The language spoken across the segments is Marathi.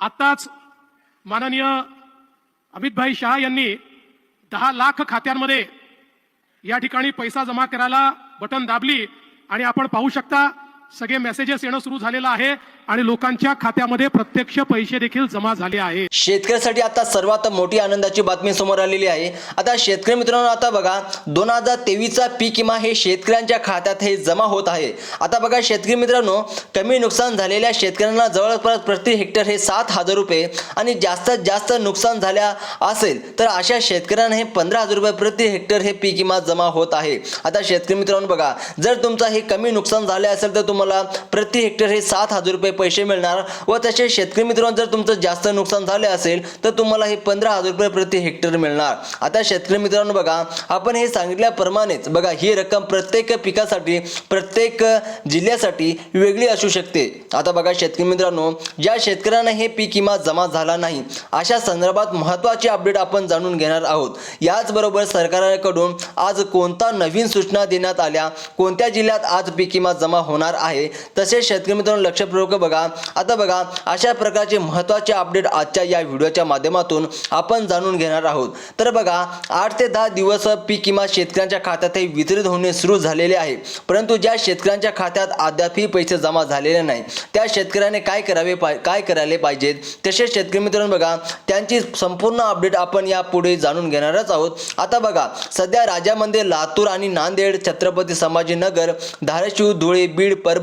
आत्ताच माननीय अमितभाई शहा यांनी दहा लाख खात्यांमध्ये या ठिकाणी पैसा जमा करायला बटन दाबली आणि आपण पाहू शकता सगळे मेसेजेस येणं सुरू झालेलं आहे आणि लोकांच्या खात्यामध्ये प्रत्यक्ष पैसे देखील जमा झाले आहे शेतकऱ्यासाठी आता सर्वात मोठी आनंदाची बातमी समोर आलेली आहे. आता शेतकरी मित्रांनो आता बघा दोन हजार तेवीसचा पीक विमा हे शेतकऱ्यांच्या खात्यात हे जमा होत आहे. आता बघा शेतकरी मित्रांनो कमी नुकसान झालेल्या शेतकऱ्यांना जवळपास प्रति हेक्टर हे सात हजार रुपये आणि जास्तीत जास्त नुकसान झाल्या असेल तर अशा शेतकऱ्यांना हे पंधरा हजार रुपये प्रति हेक्टर हे पीक विमा जमा होत आहे. आता शेतकरी मित्रांनो बघा जर तुमचा हे कमी नुकसान झाले असेल तर तुम्हाला प्रति हेक्टर हे सात हजार रुपये पैसे मिळणार व तसे शेतकरी मित्रांनो जर तुमचं जास्त नुकसान झाले असेल तर तुम्हाला हे पंधरा हजार रुपये प्रति हेक्टर मिळणार. आता शेतकरी मित्रांनो बघा आपण हे सांगितल्याप्रमाणेच बघा ही रक्कम प्रत्येक पिकासाठी प्रत्येक जिल्ह्यासाठी वेगळी असू शकते. आता बघा शेतकरी मित्रांनो ज्या शेतकऱ्यांना हे पीक विमा जमा झाला नाही अशा संदर्भात महत्त्वाची अपडेट आपण जाणून घेणार आहोत. याचबरोबर सरकारकडून आज कोणता नवीन सूचना देण्यात आल्या कोणत्या जिल्ह्यात आज पीक विमा जमा होणार आहे? तसेच शेतकरी मित्रांनो लक्षपूर्वक बघा. आता बघा अशा प्रकारचे महत्त्वाचे अपडेट आजच्या या व्हिडिओच्या माध्यमातून आपण जाणून घेणार आहोत. तर बघा आठ ते दहा दिवस पीक किंवा शेतकऱ्यांच्या खात्यात हे वितरित होणे सुरू झालेले आहे. परंतु ज्या शेतकऱ्यांच्या खात्यात अद्यापही पैसे जमा झालेले नाही त्या शेतकऱ्याने काय करावे पाय काय करायला पाहिजेत? तसेच शेतकरी मित्रांनो बघा त्यांची संपूर्ण अपडेट आपण यापुढे जाणून घेणारच आहोत. आता बघा सध्या राज्यामध्ये लातूर आणि नांदेड छत्रपती संभाजीनगर धाराशिव धुळे बीड परभणी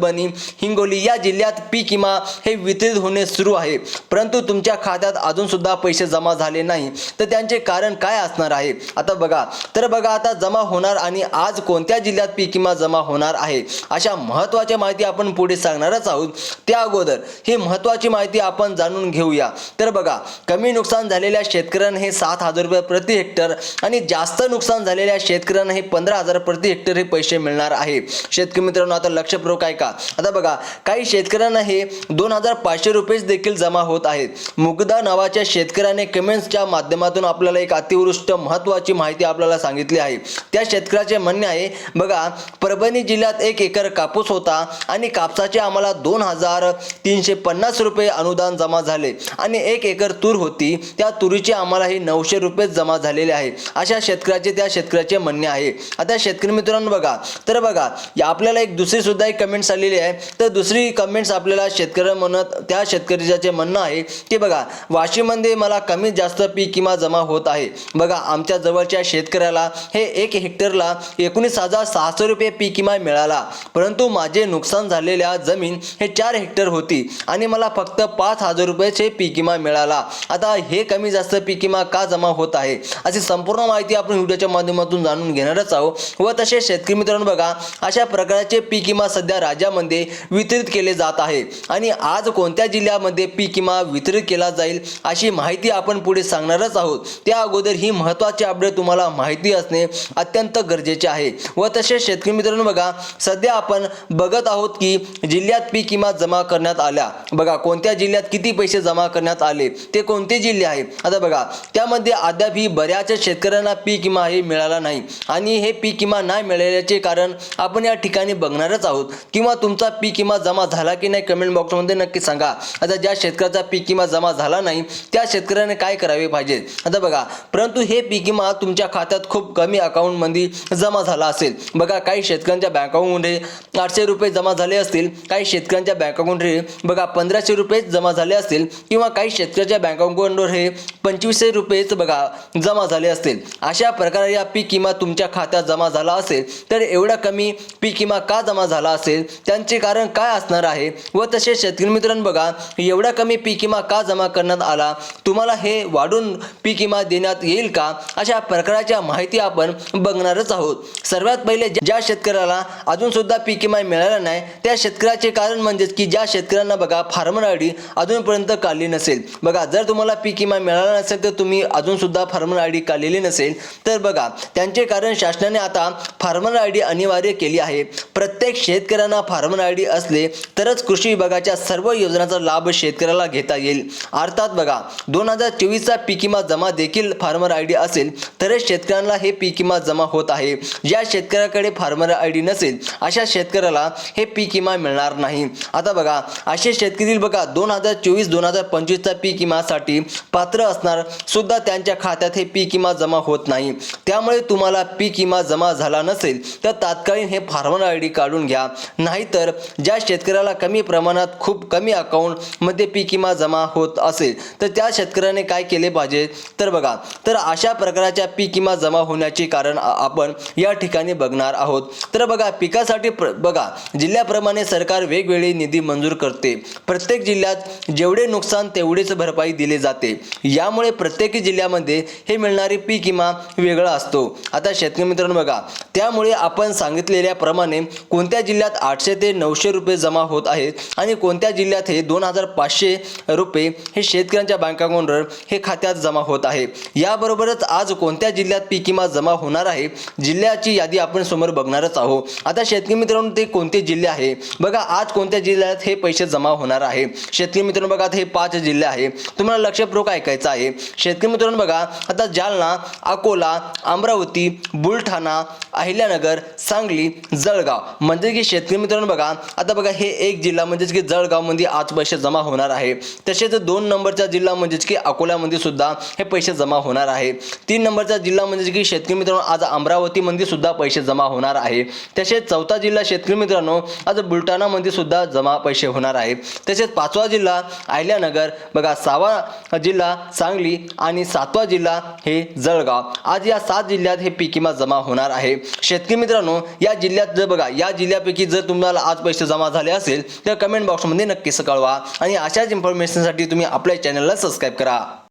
हिंगोली या जिल्ह्यात पीक विमा हे वितरित होणे सुरू आहे. परंतु तुमच्या खात्यात अजून सुद्धा पैसे जमा झाले नाही. तर त्यांचे कारण काय असणार आहे? आता बघा. तर बघा आता जमा होणार आणि आज कोणत्या जिल्ह्यात पीक विमा जमा होणार आहे? अशा महत्त्वाच्या माहिती आपण पुढे सांगणारच आहोत. त्या अगोदर ही महत्त्वाची माहिती आपण जाणून घेऊया. तर बघा कमी नुकसान झालेल्या शेतकऱ्यांना हे सात हजार रुपये प्रति हेक्टर आणि जास्त नुकसान झालेल्या शेतकऱ्यांना हे पंधरा हजार प्रति हेक्टर हे पैसे मिळणार आहे. शेतकरी मित्रांनो आता लक्षपूर्वक ऐका का? आता बघा काही शेतकऱ्यांना हे दोन हजार पाचशे रुपयेच देखील जमा होत आहेत. मुगदा नावाच्या शेतकऱ्याने कमेंट्सच्या माध्यमातून आपल्याला एक अतिवृष्ट महत्त्वाची माहिती आपल्याला सांगितली आहे. त्या शेतकऱ्याचे म्हणणे आहे बघा परभणी जिल्ह्यात एक एकर कापूस होता आणि कापसाचे आम्हाला दोन हजार तीनशे पन्नास रुपये अनुदान जमा झाले आणि एक एकर तूर होती. त्या तुरीचे आम्हाला ही नऊशे रुपये जमा झालेले आहे. अशा शेतकऱ्याचे त्या शेतकऱ्याचे म्हणणे आहे. आता शेतकरी मित्रांनो बघा तर बघा आपल्याला एक दुसरी सुद्धा एक कमेंट आलेली आहे. तर दुसरी कमेंट्स आपल्याला शेतकरी म्हणत त्या शेतकऱ्याचे म्हणणं आहे की बघा वाशीमध्ये मला कमी जास्त पीक किंवा जमा होत आहे. बघा आमच्या जवळच्या शेतकऱ्याला हे एक हेक्टरला एकोणीस हजार सहाशे रुपये पीक किमा मिळाला. परंतु माझे नुकसान झालेल्या जमीन हे चार हेक्टर होती आणि मला फक्त पाच हजार रुपयाचे पीक विमा मिळाला. आता हे कमी जास्त पीक किमा का जमा होत आहे? अशी संपूर्ण माहिती आपण व्हिडिओच्या माध्यमातून जाणून घेणारच आहोत. व तसेच शेतकरी मित्रांनो बघा अशा प्रकारचे पीक विमा सध्या राज्यामध्ये वितरित केले जात आहे. आणि आज कोणत्या जिल्ह्यामध्ये पीक विमा वितरित केला जाईल अशी माहिती आपण पुढे सांगणारच आहोत. त्या अगोदर ही महत्त्वाची अपडेट तुम्हाला माहिती असणे अत्यंत गरजेचे आहे. व तसेच शेतकरी मित्रांनो बघा सध्या आपण बघत आहोत की जिल्ह्यात पीक विमा जमा करण्यात आल्या. बघा कोणत्या जिल्ह्यात किती पैसे जमा करण्यात आले ते कोणते जिल्हे आहे? आता बघा त्यामध्ये अद्याप ही बऱ्याच शेतकऱ्यांना पीक विमा हे मिळाला नाही. आणि हे पीक विमा नाही मिळाल्याचे कारण आपण या ठिकाणी बघणारच आहोत. किंवा किंवा तुमचा पीक विमा जमा झाला की नाही कमेंट बॉक्समध्ये नक्की सांगा. आता ज्या शेतकऱ्याचा पीक विमा जमा झाला नाही त्या शेतकऱ्याने काय करावे पाहिजे? आता बघा परंतु हे पीक विमा तुमच्या खात्यात खूप कमी अकाउंटमध्ये जमा झाला असेल. बघा काही शेतकऱ्यांच्या बँक अकाउंटमध्ये आठशे रुपये जमा झाले असतील काही शेतकऱ्यांच्या बँक अकाउंटमध्ये बघा पंधराशे रुपये जमा झाले असतील किंवा काही शेतकऱ्याच्या बँक अकाउंटवर हे पंचवीसशे रुपयेच बघा जमा झाले असतील. अशा प्रकारे या पीक विमा तुमच्या खात्यात जमा झाला असेल तर एवढा कमी पीक विमा का जमा झाला असेल? त्यांचे कारण काय असणार आहे? व तसेच शेतकरी मित्रांनो बघा एवढा कमी पीक विमा का जमा करण्यात आला? तुम्हाला हे वाढून पीक विमा देण्यात येईल का? अशा प्रकारच्या माहिती आपण बघणारच आहोत. सर्वात पहिले ज्या शेतकऱ्याला अजून सुद्धा पीक विमा मिळाला नाही त्या शेतकऱ्याचे कारण म्हणजेच की ज्या शेतकऱ्यांना बघा फार्मर आय डी अजूनपर्यंत काढली नसेल. बघा जर तुम्हाला पीक विमा मिळाला नसेल तर तुम्ही अजून सुद्धा फार्मर आय डी काढलेली नसेल. तर बघा त्यांचे कारण शासनाने आता फार्मर आय डी अनिवार्य केली आहे. प्रत्येक शेतकऱ्यांना फार्मर आय डी असले तरच कृषी विभागाच्या सर्व योजनांचा लाभ शेतकऱ्याला घेता येईल. अर्थात बघा दोन हजार चोवीसचा पीक विमा जमा देखील फार्मर आय डी असेल तरच शेतकऱ्यांना हे पीक विमा जमा होत आहे. ज्या शेतकऱ्याकडे फार्मर आय डी नसेल अशा शेतकऱ्याला हे पीक विमा मिळणार नाही. आता बघा असे शेतकरी बघा दोन हजार चोवीस दोन हजार पंचवीसचा पीक विमासाठी पात्र असणार सुद्धा त्यांच्या खात्यात हे पीक विमा जमा होत नाही. त्यामुळे तुम्हाला पीक विमा जमा झाला नसेल तर तात्कालीन हे फार्मर आय डी काढून घ्या. नाही नाहीतर ज्या शेतकऱ्याला कमी प्रमाणात खूप कमी अकाउंटमध्ये पीक विमा जमा होत असेल तर त्या शेतकऱ्याने काय केले पाहिजे? तर बघा तर अशा प्रकारच्या पीक विमा जमा होण्याचे कारण आपण या ठिकाणी बघणार आहोत. तर बघा पिकासाठी प्र बघा जिल्ह्याप्रमाणे सरकार वेगवेगळे निधी मंजूर करते. प्रत्येक जिल्ह्यात जेवढे नुकसान तेवढेच भरपाई दिली जाते. यामुळे प्रत्येक जिल्ह्यामध्ये हे मिळणारे पीक विमा वेगळा असतो. आता शेतकरी मित्रांनो बघा त्यामुळे आपण सांगितलेल्याप्रमाणे कोणत्या जिल्ह्यात आठशे ते नऊशे रुपये जमा होत आहेत. आणि कोणत्या जिल्ह्यात हे दोन हजार पाचशे रुपये हे शेतकऱ्यांच्या बँक अकाउंटवर हे खात्यात जमा होत आहे? याबरोबरच आज कोणत्या जिल्ह्यात पीक विमा जमा होणार आहे? जिल्ह्याची यादी आपण समोर बघणारच आहोत. आता शेतकरी मित्रांनो ते कोणते जिल्हे आहे? बघा आज कोणत्या जिल्ह्यात हे पैसे जमा होणार आहे? शेतकरी मित्रांनो बघा हे पाच जिल्हे आहे. तुम्हाला लक्षपूर्वक ऐकायचं आहे. शेतकरी मित्रांनो बघा आता जालना अकोला अमरावती बुलढाणा अहिल्यानगर सांगली जळगाव. म्हणजे की शेतकरी मित्रांनो बघा आता बघा हे एक जिल्हा म्हणजेच की जळगावमध्ये आज पैसे जमा होणार आहे. तसेच दोन नंबरचा जिल्हा म्हणजेच की अकोल्यामध्ये सुद्धा हे पैसे जमा होणार आहे. तीन नंबरचा जिल्हा म्हणजेच की शेतकरी मित्रांनो आज अमरावतीमध्ये सुद्धा पैसे जमा होणार आहे. तसेच चौथा जिल्हा शेतकरी मित्रांनो आज बुलढाणामध्ये सुद्धा जमा पैसे होणार आहे. तसेच पाचवा जिल्हा अहिल्यानगर बघा सहावा जिल्हा सांगली आणि सातवा जिल्हा हे जळगाव. आज या सात जिल्ह्यात हे पीक विमा जमा होणार आहे. शेतकरी मित्रांनो या जिल्ह्यात जर बघा या जिल्ह्यापैकी जर तुम्हाला आज पैसे जमा झाले असेल तर कमेंट बॉक्समध्ये नक्कीच कळवा. आणि अशाच इन्फॉर्मेशनसाठी तुम्ही आपल्या चॅनलला सबस्क्राईब करा.